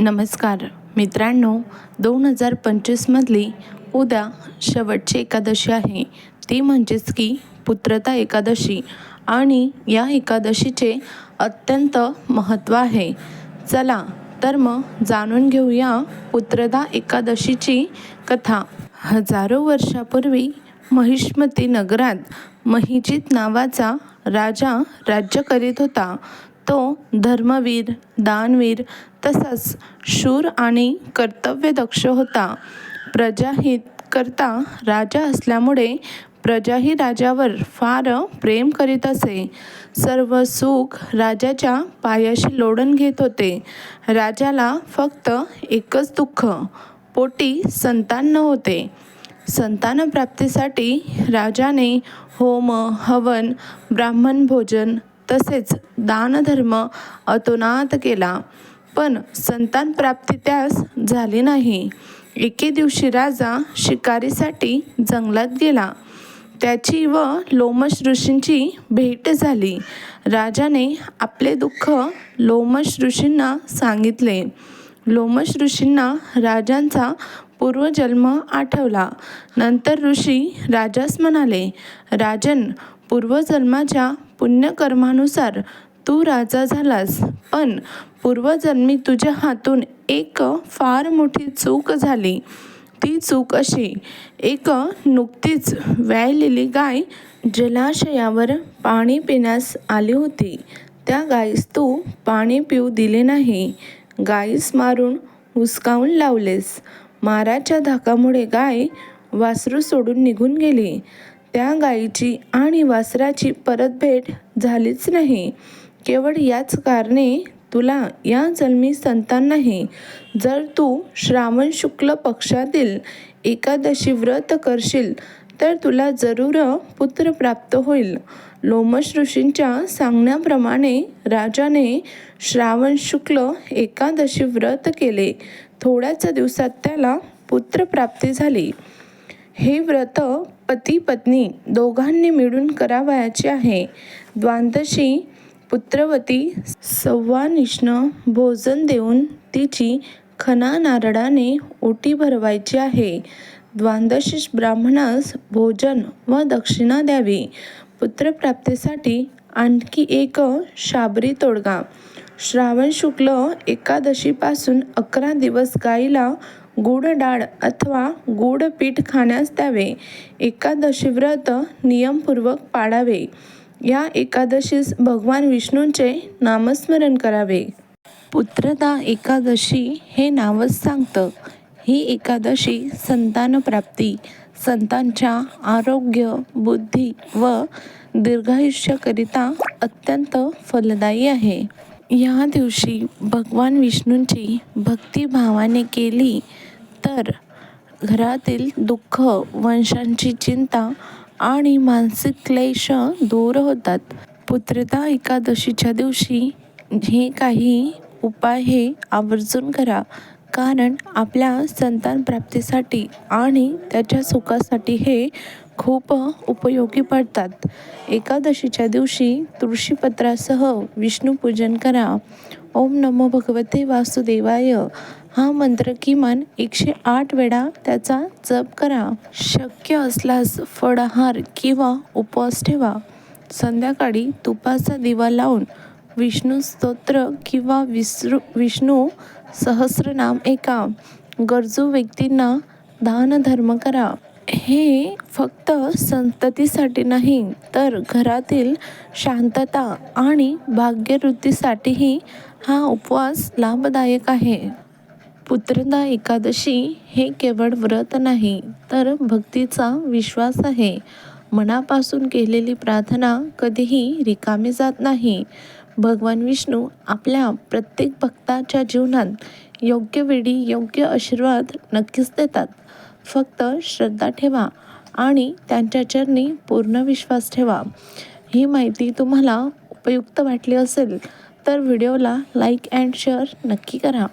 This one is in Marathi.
नमस्कार. मित्रांनो दोन हजार पंचवीसमधली उद्या शेवटची एकादशी आहे. ती म्हणजेच की पुत्रता एकादशी. आणि या एकादशीचे अत्यंत महत्त्व आहे. चला तर मग जाणून घेऊया पुत्रदा एकादशीची कथा. हजारो वर्षापूर्वी महिष्मती नगरात महिजित नावाचा राजा राज्य करीत होता. तो धर्मवीर दानवीर तसाच शूर आणि कर्तव्यदक्ष होता. प्रजाहित करता राजा असल्यामुळे प्रजाही राजावर फार प्रेम करीत असे. सर्व सुख राजाच्या पायाशी लोडून घेत होते. राजाला फक्त एकच दुःख पोटी संतान न होते संतानप्राप्तीसाठी राजाने होम हवन ब्राह्मण भोजन तसेच दानधर्म अतोनात केला. पण संतान प्राप्ती त्यास झाली नाही. एके दिवशी राजा शिकारीसाठी जंगलात गेला. त्याची व लोमश ऋषींची भेट झाली. राजाने आपले दुःख लोमश ऋषींना सांगितले. लोमश ऋषींना राजांचा पूर्वजन्म आठवला. नंतर ऋषी राजास म्हणाले राजन पूर्वजन्माच्या पुण्यकर्मानुसार तू राजा झालास पण पूर्वजन्मी तुझ्या हातून एक फार मोठी चूक झाली. ती चूक अशी एक नुकतीच व्यायलेली गाय जलाशयावर पाणी पिण्यास आली होती. त्या गायीस तू पाणी पिऊ दिले नाही. गाईस मारून हुसकावून लावलेस. माराच्या धाकामुळे गाय वासरू सोडून निघून गेली. त्या गायीची आणि वासराची परतभेट झालीच नाही. केवळ याच कारणे तुला या जन्मी संतान नाही जर तू श्रावण शुक्ल पक्षातील एकादशी व्रत करशील तर तुला जरूर पुत्र प्राप्त होईल. लोमश ऋषींच्या सांगण्याप्रमाणे राजाने श्रावण शुक्ल एकादशी व्रत केले. थोड्याच दिवसात त्याला पुत्रप्राप्ती झाली. हे व्रत पती पत्नी दोघांनी मिळून करावयाचे आहे. द्वादशी पुत्रवती सव्वानिष्ण भोजन देऊन तिची खना नारळाने ओटी भरवायची आहे. द्वादशीस ब्राह्मणास भोजन व दक्षिणा द्यावी. पुत्रप्राप्तीसाठी आणखी एक शाबरी तोडगा. श्रावण शुक्ल एकादशीपासून अकरा दिवस गाईला गूढ डाळ अथवा गोड पीठ खाण्यास द्यावे. एकादशी व्रत नियमपूर्वक पाळावे. या एकादशीस भगवान विष्णूंचे नामस्मरण करावे. पुत्रदा एकादशी हे नावच सांगतं. ही एकादशी संतानप्राप्ती संतांच्या आरोग्य बुद्धी व दीर्घायुष्याकरिता अत्यंत फलदायी आहे. या दिवशी भगवान विष्णूंची भक्तिभावाने केली तर घरातील दुःख वंशांची चिंता आणि मानसिक क्लेश दूर होतात. पुत्रता एकादशीच्या दिवशी हे काही उपाय हे आवर्जून करा. कारण आपल्या संतान प्राप्तीसाठी आणि त्याच्या सुखासाठी हे खूप उपयोगी पडतात. एकादशीच्या दिवशी तुळशीपत्रासह विष्णूपूजन करा. ओम नमो भगवते वासुदेवाय. हा मंत्र किमान एकशे आठ वेळा त्याचा जप करा. शक्य असल्यास फळाहार किंवा उपवास ठेवा. संध्याकाळी तुपाचा दिवा लावून विष्णू स्तोत्र किंवा विसृ विष्णू सहस्रनाम एका गरजू व्यक्तींना दानधर्म करा. हे फक्त संततीसाठी नाही तर घरातील शांतता आणि भाग्यवृद्धीसाठीही हा उपवास लाभदायक आहे. पुत्रदा एकादशी हे केवळ व्रत नाही तर भक्तीचा विश्वास आहे. मनापासून केलेली प्रार्थना कधीही रिकामी जात नाही. भगवान विष्णू आपल्या प्रत्येक भक्ताच्या जीवनात योग्य वेळी योग्य आशीर्वाद नक्कीच देतात. फक्त श्रद्धा ठेवा आणि त्यांच्या चरणी पूर्ण विश्वास ठेवा. ही माहिती तुम्हाला उपयुक्त वाटली असेल तर व्हिडिओला लाईक अँड शेअर नक्की करा.